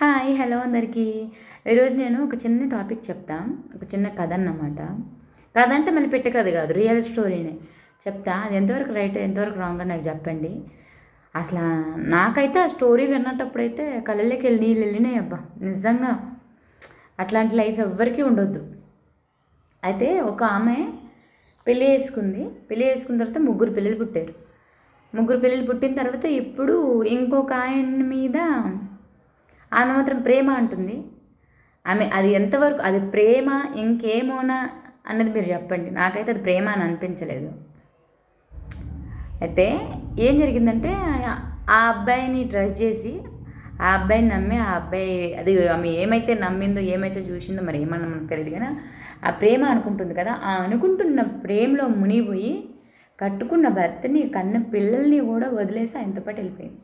Hi hello అందరికీ. ఈరోజు నేను ఒక చిన్న టాపిక్ చెప్తా. ఒక చిన్న కథ అన్నమాట. కథ అంటే మళ్ళీ పెట్టే కథ కాదు రియల్ స్టోరీనే. చెప్తా అది ఎంతవరకు రైట్ ఎంతవరకు రాంగ్ అని నాకు చెప్పండి. అసలు నాకైతే ఆ స్టోరీ విన్నటప్పుడైతే కళ్ళలోకి వెళ్ళి నీళ్ళు వెళ్ళినాయి అబ్బా. నిజంగా అట్లాంటి లైఫ్ ఎవ్వరికీ ఉండొద్దు. అయితే ఒక ఆమె పెళ్ళి చేసుకుంది. పెళ్ళి చేసుకున్న తర్వాత ముగ్గురు పిల్లలు పుట్టారు. ముగ్గురు పిల్లలు పుట్టిన తర్వాత ఇప్పుడు ఇంకొక ఆయన మీద ఆమె మాత్రం ప్రేమ అంటుంది. ఆమె అది ఎంతవరకు అది ప్రేమ ఇంకేమోనా అన్నది మీరు చెప్పండి. నాకైతే అది ప్రేమ అని అనిపించలేదు. అయితే ఏం జరిగిందంటే ఆ అబ్బాయిని డ్రెస్ చేసి ఆ అబ్బాయిని నమ్మి ఆ అబ్బాయి అది ఆమె ఏమైతే నమ్మిందో ఏమైతే చూసిందో మరి ఏమన్నా మనకు తెలియదు కానీ ఆ ప్రేమ అనుకుంటుంది కదా ఆ అనుకుంటున్న ప్రేమలో మునిగిపోయి కట్టుకున్న భర్తని కన్న పిల్లల్ని కూడా వదిలేసి ఆయనతో పాటు వెళ్ళిపోయింది.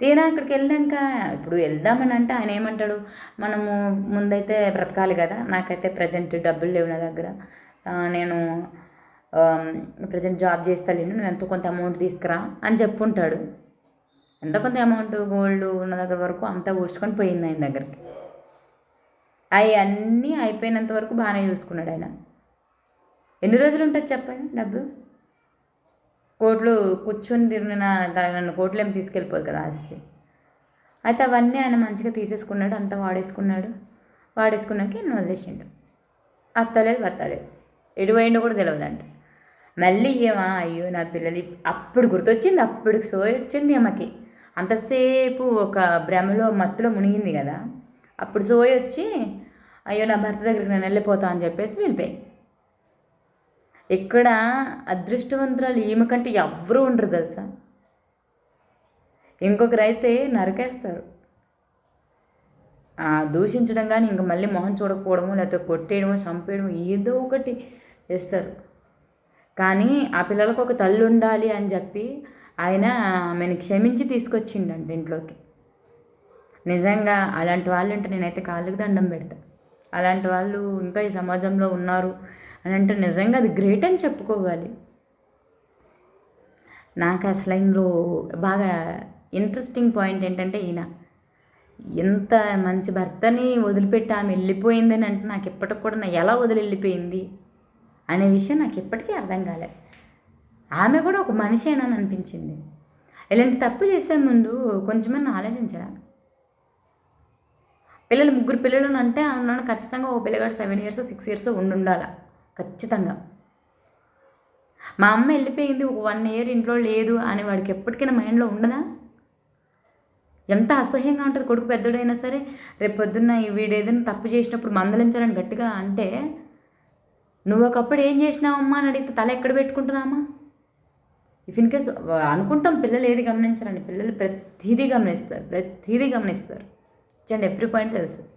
తీరా అక్కడికి వెళ్ళాక ఇప్పుడు వెళ్దామని అంటే ఆయన ఏమంటాడు? మనము ముందైతే బ్రతకాలి కదా నాకైతే ప్రజెంట్ డబ్బులు లేవు నా దగ్గర. నేను ప్రజెంట్ జాబ్ చేస్తాను నువ్వు ఎంతో కొంత అమౌంట్ తీసుకురా అని చెప్పుంటాడు. ఎంత కొంత అమౌంట్? గోల్డ్ ఉన్న దగ్గర వరకు అంతా ఊడ్చుకొని పోయింది ఆయన దగ్గరికి. అవి అన్నీ అయిపోయినంత వరకు బాగానే చూసుకున్నాడు ఆయన. ఎన్ని రోజులు ఉంటుంది చెప్పండి డబ్బు? కోట్లు కూర్చొని తిరిగిన నన్ను కోట్లు ఏమి తీసుకెళ్ళిపోదు కదా ఆస్తి. అయితే అవన్నీ ఆయన మంచిగా తీసేసుకున్నాడు అంతా వాడేసుకున్నాడు. వాడేసుకున్నాక నేను వదిలేసిండు. అత్తలేదు వత్తలేదు ఎటువైండో కూడా తెలియదంట మళ్ళీ ఏమా అయ్యో నా పిల్లలు అప్పుడు గుర్తొచ్చింది అప్పుడు సోయి వచ్చింది ఏమకి అంతసేపు ఒక భ్రమలో మత్తులో మునిగింది కదా. అప్పుడు సోయి వచ్చి అయ్యో నా భర్త దగ్గరికి నేను వెళ్ళిపోతా అని చెప్పేసి వెళ్ళిపోయి. ఇక్కడ అదృష్టవంతురాలు ఈమె కంటే ఎవరు ఉండరు తెలుసా? ఇంకొకరైతే నరికేస్తారు. దూషించడం కానీ ఇంక మళ్ళీ మొహం చూడకపోవడము లేకపోతే కొట్టేయడము చంపేయడము ఏదో ఒకటి చేస్తారు. కానీ ఆ పిల్లలకు ఒక తల్లి ఉండాలి అని చెప్పి ఆయన ఆమెను క్షమించి తీసుకొచ్చిండంట ఇంట్లోకి. నిజంగా అలాంటి వాళ్ళు ఉంటే నేనైతే కాళ్ళకి దండం పెడతా. అలాంటి వాళ్ళు ఇంకా ఈ సమాజంలో ఉన్నారు. అని అంటే నిజంగా అది గ్రేట్ అని చెప్పుకోవాలి. నాకు అసలు ఇందులో బాగా ఇంట్రెస్టింగ్ పాయింట్ ఏంటంటే ఈయన. ఎంత మంచి భర్తని వదిలిపెట్టి ఆమె వెళ్ళిపోయిందని అంటే నాకు ఇప్పటికి కూడా నా ఎలా వదిలి వెళ్ళిపోయింది అనే విషయం నాకు ఇప్పటికీ అర్థం కాలే. ఆమె కూడా ఒక మనిషేనని అని అనిపించింది. ఇలాంటి తప్పు చేసే ముందు కొంచెమన్నా ఆలోచించరా? పిల్లలు ముగ్గురు పిల్లలు అంటే అందులో ఖచ్చితంగా ఓ పిల్లగాడు సెవెన్ ఇయర్స్ సిక్స్ ఇయర్స్ ఉండి ఉండాలి ఖచ్చితంగా. మా అమ్మ వెళ్ళిపోయింది ఒక వన్ ఇయర్ ఇంట్లో లేదు అని వాడికి ఎప్పటికైనా మైండ్లో ఉండదా? ఎంత అసహ్యంగా ఉంటుంది కొడుకు పెద్దడైనా సరే. రేపు పొద్దున్న వీడు ఏదైనా తప్పు చేసినప్పుడు మందలించాలని గట్టిగా అంటే నువ్వు ఒకప్పుడు ఏం చేసినావమ్మా? అని అడిగితే తల ఎక్కడ పెట్టుకుంటున్నామా? ఇఫ్ ఇన్ కేస్ అనుకుంటాం పిల్లలు ఏది గమనించారండి పిల్లలు ప్రతిదీ గమనిస్తారు ప్రతిదీ గమనిస్తారు. ఇచ్చండి ఎవ్రీ పాయింట్ తెలుస్తుంది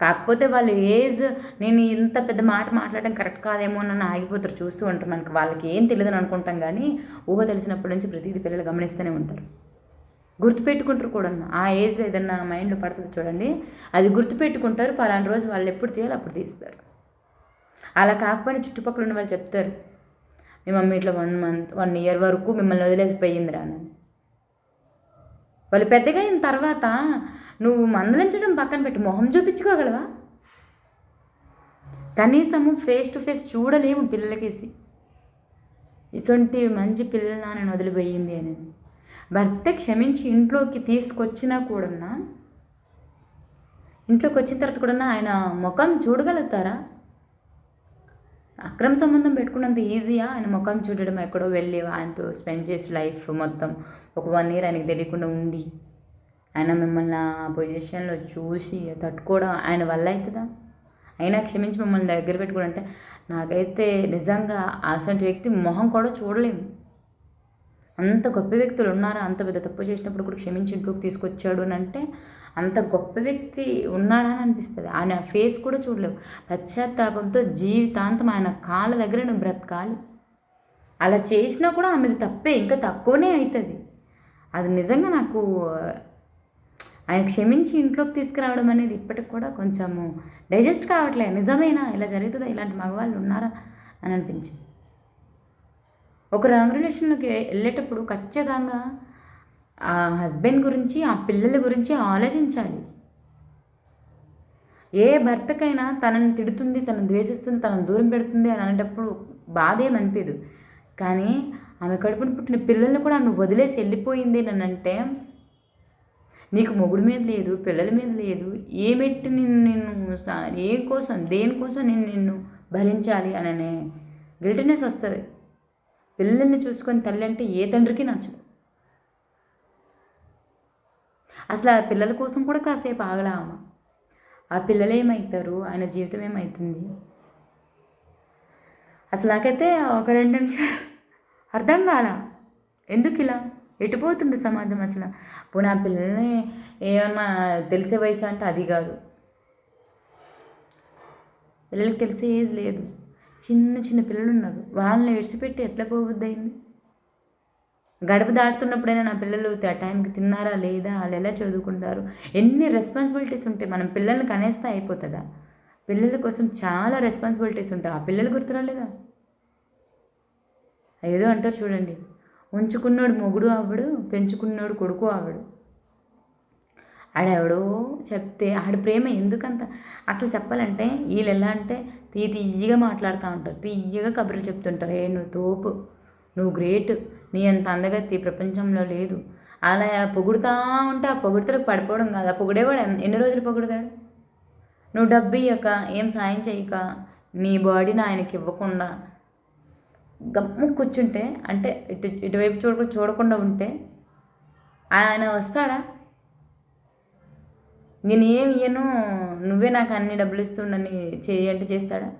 కాకపోతే వాళ్ళు ఏజ్ నేను ఇంత పెద్ద మాట మాట్లాడడం కరెక్ట్ కాదేమో అని ఆగిపోతారు చూస్తూ ఉంటారు మనకు. వాళ్ళకి ఏం తెలియదని అనుకుంటాం కానీ ఊహ తెలిసినప్పటి నుంచి ప్రతిదీ పిల్లలు గమనిస్తూనే ఉంటారు. గుర్తుపెట్టుకుంటారు కూడా ఆ ఏజ్లో ఏదన్నా మైండ్లో పడుతుంది చూడండి అది గుర్తుపెట్టుకుంటారు. పలానా రోజు వాళ్ళు ఎప్పుడు తీయాలి అప్పుడు తీస్తారు. అలా కాకపోయినా చుట్టుపక్కల ఉన్న వాళ్ళు చెప్తారు మీ మమ్మీ ఇట్లా వన్ మంత్ వన్ ఇయర్ వరకు మిమ్మల్ని వదిలేసిపోయింది రాను వాళ్ళు పెద్దగా అయిన తర్వాత నువ్వు మందలించడం పక్కన పెట్టి. మొహం చూపించుకోగలవా? కనీసము ఫేస్ టు ఫేస్ చూడలేము పిల్లలకేసి. ఇటువంటి మంచి పిల్లల నేను వదిలిపోయింది అని భర్త క్షమించి ఇంట్లోకి తీసుకొచ్చినా కూడా ఇంట్లోకి వచ్చిన తర్వాత కూడా ఆయన ముఖం చూడగలుగుతారా? అక్రమ సంబంధం పెట్టుకున్నంత ఈజీయా? ఆయన ముఖం చూడడం ఎక్కడో వెళ్ళి ఆయనతో స్పెండ్ చేసి లైఫ్ మొత్తం ఒక వన్ ఇయర్ ఆయనకి తెలియకుండా ఉండి. ఆయన మిమ్మల్ని ఆ పొజిషన్లో చూసి తట్టుకోవడం ఆయన వల్ల అవుతుందా? అయినా క్షమించి మిమ్మల్ని దగ్గర పెట్టుకోవడం అంటే నాకైతే నిజంగా అసంటి వ్యక్తి మొహం కూడా చూడలేము. అంత గొప్ప వ్యక్తులు ఉన్నారా? అంత పెద్ద తప్పు చేసినప్పుడు కూడా క్షమించి ఇంట్లోకి తీసుకొచ్చాడు అని అంటే అంత గొప్ప వ్యక్తి ఉన్నాడా అని అనిపిస్తుంది. ఆయన ఫేస్ కూడా చూడలేవు. పశ్చాత్తాపంతో జీవితాంతం ఆయన కాళ్ళ దగ్గర నువ్వు బ్రతకాలి. అలా చేసినా కూడా ఆమెది తప్పే. ఇంకా తక్కువనే అవుతుంది. అది నిజంగా నాకు ఆయన క్షమించి ఇంట్లోకి తీసుకురావడం అనేది ఇప్పటికి కూడా కొంచెము డైజెస్ట్ కావట్లేదు నిజమేనా? ఇలా జరుగుతుందా? ఇలాంటి మగవాళ్ళు ఉన్నారా? అని అనిపించింది. ఒక రాంగ్ రిలేషన్లోకి వెళ్ళేటప్పుడు ఖచ్చితంగా ఆ హస్బెండ్ గురించి ఆ పిల్లల గురించి ఆలోచించాలి. ఏ భర్తకైనా తనని తిడుతుంది తనను ద్వేషిస్తుంది తనను దూరం పెడుతుంది అని అనేటప్పుడు బాధ ఏమనిపించదు కానీ ఆమె కడుపున పుట్టిన పిల్లల్ని కూడా ఆమె వదిలేసి వెళ్ళిపోయింది అని అంటే నీకు మొగుడు మీద లేదు పిల్లల మీద లేదు ఏమెట్టి నిన్ను నిన్ను సా- కోసం దేనికోసం నేను నిన్ను భరించాలి అనే గిల్టినెస్ వస్తుంది. పిల్లల్ని చూసుకొని తల్లి అంటే ఏ తండ్రికి నచ్చదు. అసలు ఆ పిల్లల కోసం కూడా కాసేపు ఆగలా ఆ పిల్లలు ఏమవుతారు ఆయన జీవితం ఏమవుతుంది అసలు నాకైతే ఒక రెండు నిమిషాలు అర్థం కాల? ఎందుకు ఇలా ఎటుపోతుంది సమాజం అసలు? పోనీ ఆ పిల్లల్ని ఏమన్నా తెలిసే వయసు అంటే అది కాదు. పిల్లలకి తెలిసే ఏజ్ లేదు. చిన్న చిన్న పిల్లలు ఉన్నారు. వాళ్ళని విడిచిపెట్టి ఎట్లా పోవద్దు అయింది? గడప దాటుతున్నప్పుడైనా నా పిల్లలు ఆ టైంకి తిన్నారా లేదా? వాళ్ళు ఎలా చదువుకుంటారు? ఎన్ని రెస్పాన్సిబిలిటీస్ ఉంటాయి? మనం పిల్లల్ని కనేస్తే అయిపోతుందా? పిల్లల కోసం చాలా రెస్పాన్సిబిలిటీస్ ఉంటాయి. ఆ పిల్లలు గుర్తురాలేదా? ఏదో అంటారు చూడండి. ఉంచుకున్నాడు మొగుడు ఆవిడు పెంచుకున్నాడు కొడుకు ఆవిడు. ఆడెవడో చెప్తే ఆడి ప్రేమ ఎందుకంత? అసలు చెప్పాలంటే వీళ్ళు ఎలా అంటే తీ తీయగా మాట్లాడుతూ ఉంటారు తీయగా కబుర్లు చెప్తుంటారు. ఏ నువ్వు తోపు నువ్వు గ్రేట్ నీ అంత అందగత్తి ప్రపంచంలో లేదు. అలా పొగుడుతూ ఉంటే ఆ పొగుడుతలకు పడిపోవడం కాదు. ఆ పొగిడేవాడు ఎన్ని రోజులు పొగుడుతాడు? నువ్వు డబ్బు ఇయ్యక ఏం సాయం చేయక నీ బాడీని ఆయనకి ఇవ్వకుండా గమ్ము కూర్చుంటే అంటే ఇటు ఇటువైపు చూడ చూడకుండా ఉంటే ఆయన వస్తాడా? నేను ఏం ఇయ్యను? నువ్వే నాకు అన్ని డబ్బులు ఇస్తుండని చేయంటే చేస్తాడా?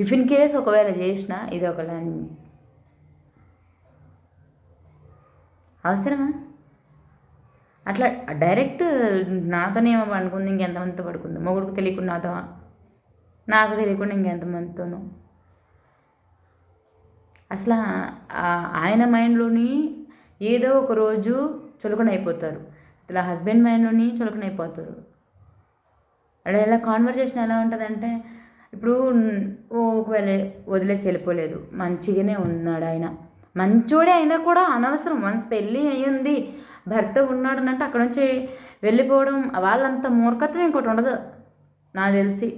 ఇఫ్ ఇన్ కేస్ ఒకవేళ చేసినా ఇది ఒక అవసరమా? అట్లా డైరెక్ట్ నాతోనేమో పడుకుంది ఇంకెంతమందితో పడుకుంది? మొగుడుకు తెలియకుండా నాతో నాకు తెలియకుండా ఇంకెంతమందితోనో? అసలు ఆయన మైండ్లోని ఏదో ఒక రోజు చులకన అయిపోతారు ఇట్లా హస్బెండ్ మైండ్లోని చులకన అయిపోతారు అక్కడ ఎలా కాన్వర్జేషన్ ఎలా ఉంటుందంటే ఇప్పుడు ఓ ఒకవేళ వదిలేసి వెళ్ళిపోలేదు మంచిగానే ఉన్నాడు ఆయన. మంచోడే అయినా కూడా అనవసరం. వన్స్ పెళ్ళి అయ్యింది భర్త ఉన్నాడు అంటే అక్కడ నుంచి వెళ్ళిపోవడం వాళ్ళంత మూర్ఖత్వం ఇంకోటి ఉండదు నాకు తెలిసి.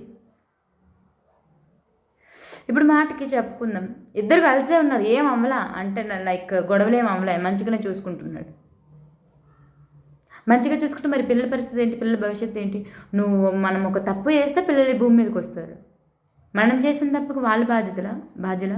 ఇప్పుడు మాటకి చెప్పుకుందాం. ఇద్దరు కలిసే ఉన్నారు. ఏం అమలా? అంటే లైక్ గొడవలు ఏం అమలా? మంచిగానే చూసుకుంటున్నాడు. మంచిగా చూసుకుంటే మరి పిల్లల పరిస్థితి ఏంటి? పిల్లల భవిష్యత్తు ఏంటి? నువ్వు మనం ఒక తప్పు చేస్తే పిల్లలు ఈ భూమి మీదకి వస్తారు. మనం చేసిన తప్పుకు వాళ్ళ బాధ్యతలా? బాధ్యుల?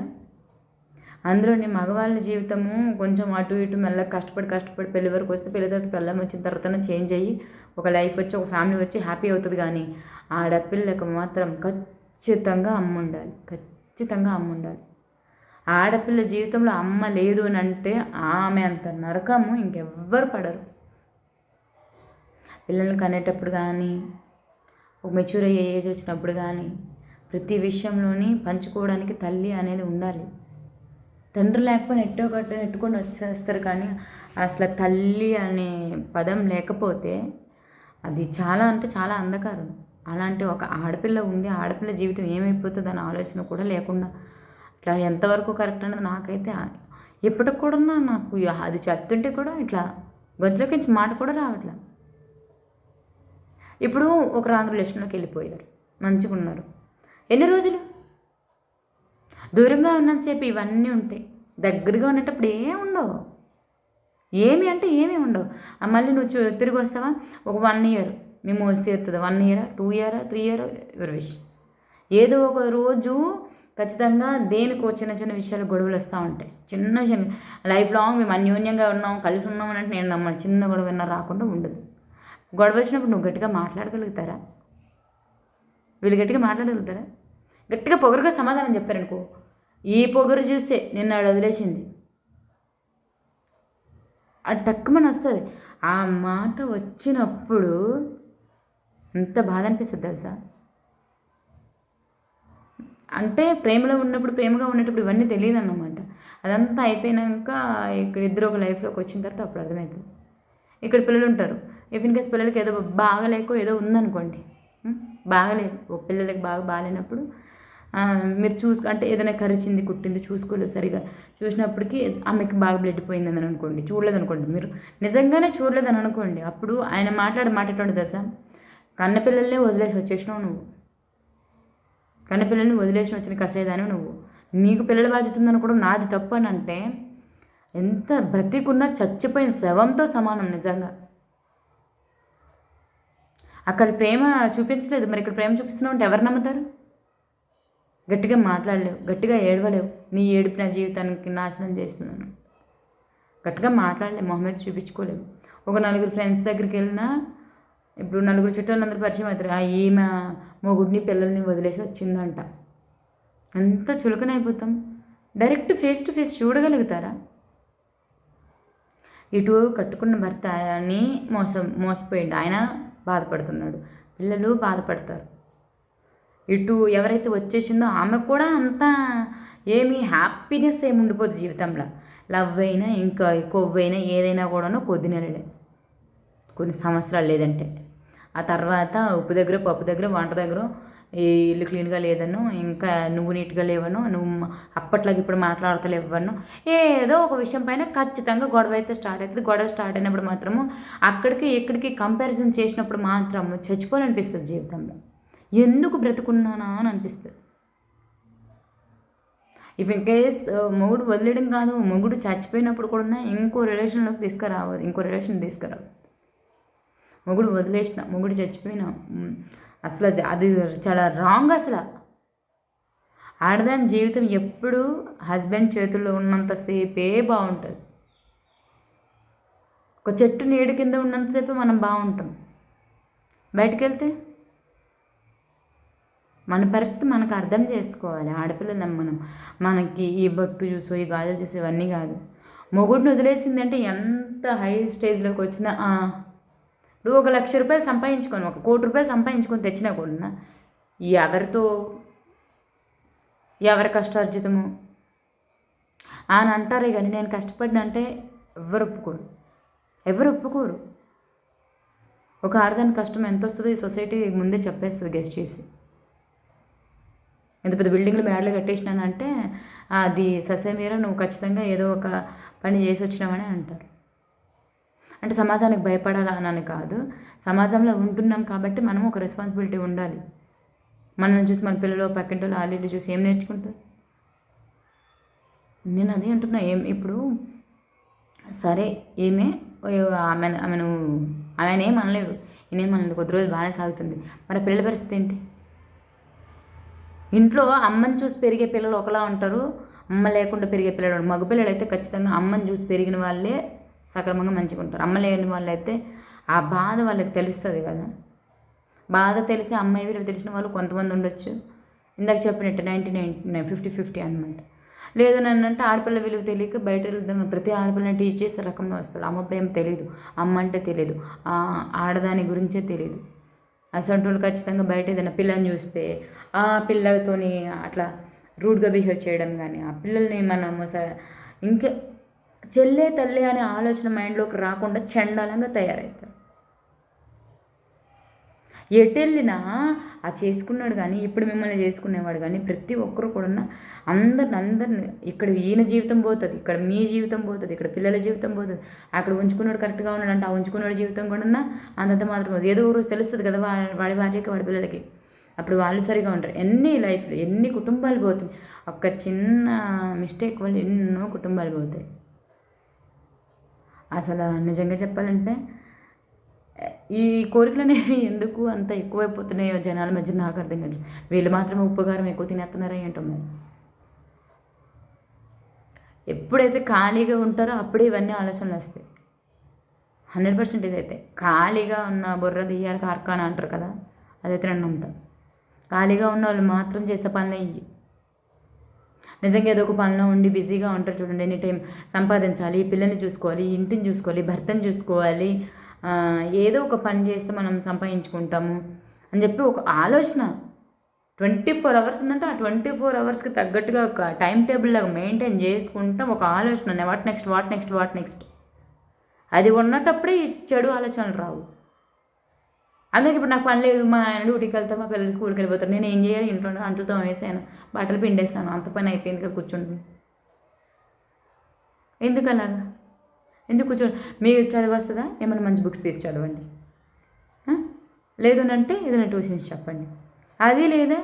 అందులోని మగవాళ్ళ జీవితము కొంచెం అటు ఇటు మెల్లగా కష్టపడి కష్టపడి పెళ్ళి వరకు వస్తే పెళ్ళి తర్వాత పిల్లం వచ్చిన తర్వాత చేంజ్ అయ్యి ఒక లైఫ్ వచ్చి ఒక ఫ్యామిలీ వచ్చి హ్యాపీ అవుతుంది కానీ ఆడపిల్లకు మాత్రం ఖచ్చితంగా అమ్మ ఉండాలి. ఖచ్చితంగా ఖచ్చితంగా అమ్మ ఉండాలి. ఆడపిల్ల జీవితంలో అమ్మ లేదు అని అంటే ఆమె అంత నరకము ఇంకెవ్వరు పడరు. పిల్లల్ని కనేటప్పుడు కానీ మెచ్యూర్ అయ్యే ఏజ్ వచ్చినప్పుడు కానీ ప్రతి విషయంలోని పంచుకోవడానికి తల్లి అనేది ఉండాలి. తండ్రి లేకపోయినా ఎట్టో గట్ట నెట్టుకొని వచ్చేస్తారు కానీ అసలు తల్లి అనే పదం లేకపోతే అది చాలా అంటే చాలా అంధకారం. అలాంటి ఒక ఆడపిల్ల ఉండి ఆడపిల్ల జీవితం ఏమైపోతుంది అనే ఆలోచన కూడా లేకుండా. ఇట్లా ఎంతవరకు కరెక్ట్ అనేది నాకైతే ఇప్పటికి కూడా నాకు అది చెప్తుంటే కూడా ఇట్లా గొంతులోకించి మాట కూడా రావట్లా. ఇప్పుడు ఒక రాంగ్ రిలేషన్లోకి వెళ్ళిపోయారు మంచిగా ఉన్నారు. ఎన్ని రోజులు? దూరంగా ఉన్నంతసేపు ఇవన్నీ ఉంటాయి. దగ్గరగా ఉండేటప్పుడు ఏం ఉండవు. ఏమి అంటే ఏమీ ఉండవు. మళ్ళీ నువ్వు తిరిగి వస్తావా? ఒక వన్ ఇయర్ మేము వస్తే one year two year three year ఎవరి విష్ ఏదో ఒక రోజు ఖచ్చితంగా దేనికో చిన్న చిన్న విషయాలు గొడవలు వస్తూ ఉంటాయి. చిన్న చిన్న లైఫ్ లాంగ్ మేము అన్యోన్యంగా ఉన్నాం కలిసి ఉన్నాం అని అంటే నేను నమ్మ చిన్న గొడవ ఏమన్నా రాకుండా ఉండదు. గొడవ వచ్చినప్పుడు నువ్వు గట్టిగా మాట్లాడగలుగుతారా? వీళ్ళు గట్టిగా మాట్లాడగలుగుతారా? గట్టిగా పొగరుగా సమాధానం చెప్పారనుకో ఈ పొగరు చూసే నిన్న ఆడు వదిలేసింది. అది టక్కుమని వస్తుంది. ఆ మాట వచ్చినప్పుడు ఎంత బాధ అనిపిస్తుంది తెలుసా? అంటే ప్రేమలో ఉన్నప్పుడు ప్రేమగా ఉన్నప్పుడు ఇవన్నీ తెలియదు అన్నమాట అదంతా అయిపోయినాక ఇక్కడ ఇద్దరు ఒక లైఫ్లోకి వచ్చిన తర్వాత అప్పుడు అర్థమవుతుంది ఇక్కడ పిల్లలు ఉంటారు. ఇఫ్ ఇన్ కేస్ పిల్లలకి ఏదో బాగలేకో ఏదో ఉందనుకోండి. బాగలేదు. ఓ పిల్లలకి బాగా బాగాలేనప్పుడు మీరు చూసు అంటే ఏదైనా కరిచింది కుట్టింది చూసుకోలేదు సరిగా. చూసినప్పటికీ ఆమెకి బాగా బ్లడ్ పోయిందని అనుకోండి చూడలేదు అనుకోండి మీరు. నిజంగానే చూడలేదని అనుకోండి అప్పుడు ఆయన మాట్లాడే మాట్లాడే దశ కన్నపిల్లల్నే వదిలేసి వచ్చేసినావు నువ్వు. కన్నపిల్లల్ని వదిలేసి వచ్చిన కసేదాని నువ్వు. నీకు పిల్లల బాధ్యత ఉందని కూడా నాది తప్పు అని అంటే ఎంత బ్రతికున్నా చచ్చిపోయిన శవంతో సమానం నిజంగా. అక్కడ ప్రేమ చూపించలేదు. మరి ఇక్కడ ప్రేమ చూపిస్తున్నావు అంటే ఎవరు నమ్ముతారు? గట్టిగా మాట్లాడలేవు. గట్టిగా ఏడవలేవు. నీ ఏడుపు నా జీవితానికి నాశనం చేస్తున్నాను. గట్టిగా మాట్లాడలేవు. మొహమ్మద్ చూపించుకోలేవు. ఒక నలుగురు ఫ్రెండ్స్ దగ్గరికి వెళ్ళినా ఇప్పుడు నలుగురు చుట్టాలందరూ పరిచయం అవుతారు. ఆ ఈమె మొగుడిని పిల్లల్ని వదిలేసి వచ్చిందంట. అంత చులకనైపోతాం డైరెక్ట్ ఫేస్ టు ఫేస్ చూడగలుగుతారా? ఇటు కట్టుకున్న భర్త అని మోసం మోసపోయిండు. ఆయన బాధపడుతున్నాడు. పిల్లలు బాధపడతారు. ఇటు ఎవరైతే వచ్చేసిందో ఆమె కూడా అంత ఏమి హ్యాపీనెస్ ఏమి ఉండిపోదు జీవితంలో. లవ్ అయినా ఇంకా కొవ్వైనా ఏదైనా కూడాను కొద్ది నెలలే. కొన్ని సంవత్సరాలు లేదంటే. ఆ తర్వాత ఉప్పు దగ్గర పప్పు దగ్గర వంట దగ్గర ఈ ఇల్లు క్లీన్గా లేదను ఇంకా నువ్వు నీట్గా లేవను నువ్వు అప్పట్లాగా ఇప్పుడు మాట్లాడతలేవను ఏదో ఒక విషయం పైన ఖచ్చితంగా గొడవ అయితే స్టార్ట్ అవుతుంది గొడవ స్టార్ట్ అయినప్పుడు మాత్రము అక్కడికి ఇక్కడికి కంపారిజన్ చేసినప్పుడు మాత్రము చచ్చిపోవాలనిపిస్తుంది జీవితంలో. ఎందుకు బ్రతుకున్నానా అని అనిపిస్తుంది. ఇఫ్ ఇన్ కేస్ మొగుడు వదిలేయడం కాదు మొగుడు చచ్చిపోయినప్పుడు కూడా ఇంకో రిలేషన్లోకి తీసుకురావాలి ఇంకో రిలేషన్ తీసుకురావాలి. మొగుడు వదిలేసిన మొగుడు చచ్చిపోయిన అసలు అది చాలా రాంగ్ అసలు. ఆడదాని జీవితం ఎప్పుడు హస్బెండ్ చేతుల్లో ఉన్నంతసేపే బాగుంటుంది. ఒక చెట్టు నీడ కింద ఉన్నంతసేపే మనం బాగుంటాం. బయటికి వెళ్తే మన పరిస్థితి మనకు అర్థం చేసుకోవాలి. ఆడపిల్లలం మనం మనకి ఈ బొట్టు చూసో ఈ గాజులు చూసో ఇవన్నీ కాదు. మొగుడిని వదిలేసిందంటే ఎంత హై స్టేజ్లోకి వచ్చినా ఇప్పుడు ఒక లక్ష రూపాయలు సంపాదించుకొని ఒక కోటి రూపాయలు సంపాదించుకొని తెచ్చినా కూడా ఎవరితో ఎవరి కష్టార్జితము? అని అంటారే కానీ నేను కష్టపడినంటే ఎవరు ఒప్పుకోరు. ఎవరు ఒప్పుకోరు. ఒక ఆడదాని కష్టం ఎంత వస్తుందో ఈ సొసైటీ ముందే చెప్పేస్తుంది గెస్ట్ చేసి. ఎంత పెద్ద బిల్డింగ్లు మేడలు కట్టేసినానంటే అది ససేమీర నువ్వు ఖచ్చితంగా ఏదో ఒక పని చేసి వచ్చినావని అంటారు. అంటే సమాజానికి భయపడాలని అని కాదు. సమాజంలో ఉంటున్నాం కాబట్టి మనం ఒక రెస్పాన్సిబిలిటీ ఉండాలి. మనల్ని చూసి మన పిల్లలు పక్కింటి వాళ్ళు చూసి ఏం నేర్చుకుంటారు? నేను అదే అంటున్నా ఏం ఇప్పుడు సరే ఏమే ఆమె ఆమెను ఆమెను ఏం అనలేడు నేనేం అనలేదు కొద్ది రోజులు బాగానే సాగుతుంది. మరి పిల్లల పరిస్థితి ఏంటి? ఇంట్లో అమ్మని చూసి పెరిగే పిల్లలు ఒకలా ఉంటారు. అమ్మ లేకుండా పెరిగే పిల్లలు మగ పిల్లలు అయితే ఖచ్చితంగా అమ్మని చూసి పెరిగిన వాళ్ళే సక్రమంగా మంచిగా ఉంటారు. అమ్మ లేని వాళ్ళైతే ఆ బాధ వాళ్ళకి తెలుస్తుంది కదా. బాధ తెలిసి అమ్మాయి వీరు తెలిసిన వాళ్ళు కొంతమంది ఉండొచ్చు. ఇందాక చెప్పినట్టు నైంటీ నైన్ ఫిఫ్టీ ఫిఫ్టీ అనమాట లేదు నన్ను అంటే ఆడపిల్ల విలువ తెలియక బయట ప్రతి ఆడపిల్లని టీచ్ చేసే రకంలో వస్తాడు. అమ్మ ప్రేమ తెలియదు. అమ్మ అంటే తెలియదు. ఆడదాని గురించే తెలియదు. అసంటోళ్ళు ఖచ్చితంగా బయట ఏదైనా పిల్లని చూస్తే ఆ పిల్లలతోని అట్లా రూడ్గా బిహేవ్ చేయడం కానీ ఆ పిల్లల్ని మనము ఇంకా చెల్లే తల్లే అనే ఆలోచన మైండ్లోకి రాకుండా చండాలంగా తయారవుతారు ఎటెళ్ళినా ఆ చేసుకున్నాడు కానీ ఇప్పుడు మిమ్మల్ని చేసుకునేవాడు కానీ ప్రతి ఒక్కరు కూడా అందరిని అందరిని ఇక్కడ ఈయన జీవితం పోతుంది ఇక్కడ మీ జీవితం పోతుంది ఇక్కడ పిల్లల జీవితం పోతుంది అక్కడ ఉంచుకున్నాడు కరెక్ట్గా ఉన్నాడంటే ఆ ఉంచుకున్నాడు జీవితం కూడా అంతంత మాత్రం ఏదో ఒక రోజు తెలుస్తుంది కదా వాడి భార్యకి వాడి పిల్లలకి. అప్పుడు వాళ్ళు సరిగా ఉంటారు ఎన్ని లైఫ్లో ఎన్ని కుటుంబాలు పోతాయి. ఒక్క చిన్న మిస్టేక్ వల్ల ఎన్నో కుటుంబాలు పోతాయి. అసలు నిజంగా చెప్పాలంటే ఈ కోరికలు అనేవి ఎందుకు అంత ఎక్కువైపోతున్నాయో జనాల మధ్య నాకు అర్థం కాదు. వీళ్ళు మాత్రమే ఉపకారం ఎక్కువ తినేస్తున్నారా మరి? ఎప్పుడైతే ఖాళీగా ఉంటారో అప్పుడే ఇవన్నీ ఆలోచనలు వస్తాయి. హండ్రెడ్ పర్సెంట్ ఇదైతే. ఖాళీగా ఉన్న బుర్ర తీయాలి కార్ఖానా అంటారు కదా అదైతే నన్ను నమ్ముతాను ఖాళీగా ఉన్న వాళ్ళు మాత్రం చేసే పనులే ఇవి నిజంగా ఏదో ఒక పనిలో ఉండి బిజీగా ఉంటారు చూడండి ఎనీ టైం సంపాదించాలి పిల్లల్ని చూసుకోవాలి ఇంటిని చూసుకోవాలి భర్తను చూసుకోవాలి ఏదో ఒక పని చేస్తే మనం సంపాదించుకుంటాము అని చెప్పి ఒక ఆలోచన. ట్వంటీ ఫోర్ అవర్స్ ఉందంటే ఆ ట్వంటీ ఫోర్ అవర్స్కి తగ్గట్టుగా ఒక టైం టేబుల్ లాగా మెయింటైన్ చేసుకుంటాం ఒక ఆలోచన what next what next what next? అది ఉన్నటప్పుడే ఈ చెడు ఆలోచనలు రావు. అందుకే ఇప్పుడు నాకు పని లేదు మా ఆయన డ్యూటీకి వెళ్తారు మా పిల్లలు స్కూల్కి వెళ్ళిపోతారు. నేను ఏం చేయాలి? ఇంట్లో అంటలతో వేసాను బట్టలు పిండేస్తాను అంత పని అయిపోయింది కదా కూర్చోండి ఎందుకు అలాగా? ఎందుకు కూర్చో? మీరు చదివి వస్తుందా? ఏమైనా మంచి బుక్స్ తీసి చదవండి. ఆ? ఏదైనా ట్యూషన్స్ చెప్పండి. అది లేదా?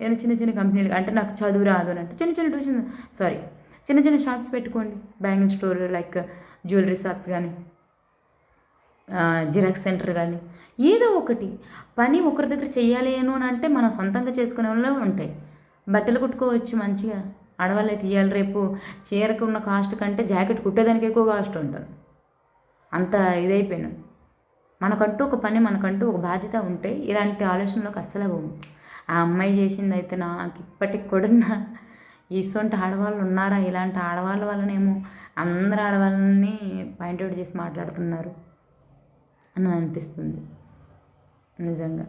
ఏదైనా చిన్న చిన్న కంపెనీలు అంటే నాకు చదువు రాదు అని అంటే చిన్న చిన్న ట్యూషన్ సారీ చిన్న చిన్న షాప్స్ పెట్టుకోండి. Bangle store like jewellery shops కానీ జిరాక్స్ సెంటర్ కానీ ఏదో ఒకటి. పని ఒకరి దగ్గర చేయాలి అని అంటే మనం సొంతంగా చేసుకునే వాళ్ళే ఉంటాయి. బట్టలు కుట్టుకోవచ్చు మంచిగా. ఆడవాళ్ళే తీయాలి రేపు. చీరకు ఉన్న కాస్ట్ కంటే జాకెట్ కుట్టేదానికి ఎక్కువ కాస్ట్ ఉంటుంది. అంత ఇదైపోయినాం మనకంటూ ఒక పని మనకంటూ ఒక బాధ్యత ఉంటే ఇలాంటి ఆలోచనలోకి అస్సలు పోము. ఆ అమ్మాయి చేసింది అయితే నాకు ఇప్పటికి కూడా నా ఇటువంటి ఆడవాళ్ళు ఉన్నారా? ఇలాంటి ఆడవాళ్ళ వల్లనేమో అందరు ఆడవాళ్ళని పాయింట్అవుట్ చేసి మాట్లాడుతున్నారు. అని అనిపిస్తుంది. నిజంగా.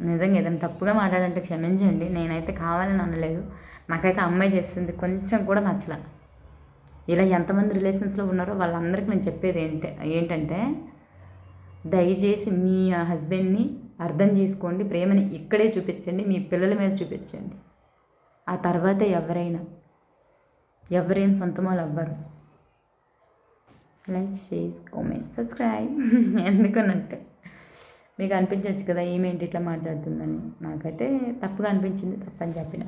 నిజంగా ఏదైనా తప్పుగా మాట్లాడంటే క్షమించండి. నేనైతే కావాలని అనలేదు. నాకైతే అమ్మాయి చేస్తుంది కొంచెం కూడా నచ్చల. ఇలా ఎంతమంది రిలేషన్స్లో ఉన్నారో వాళ్ళందరికీ నేను చెప్పేది ఏంటి ఏంటంటే దయచేసి మీ హస్బెండ్ని అర్థం చేసుకోండి. ప్రేమని ఇక్కడే చూపించండి. మీ పిల్లల మీద చూపించండి. ఆ తర్వాతే ఎవరైనా ఎవరేం సొంత వాళ్ళు అవ్వరు. Like share comment subscribe. ఎందుకనంటే మీకు అనిపించవచ్చు కదా ఏమేంటి ఇట్లా మాట్లాడుతుందని. నాకైతే తప్పుగా అనిపించింది తప్పని చెప్పిన.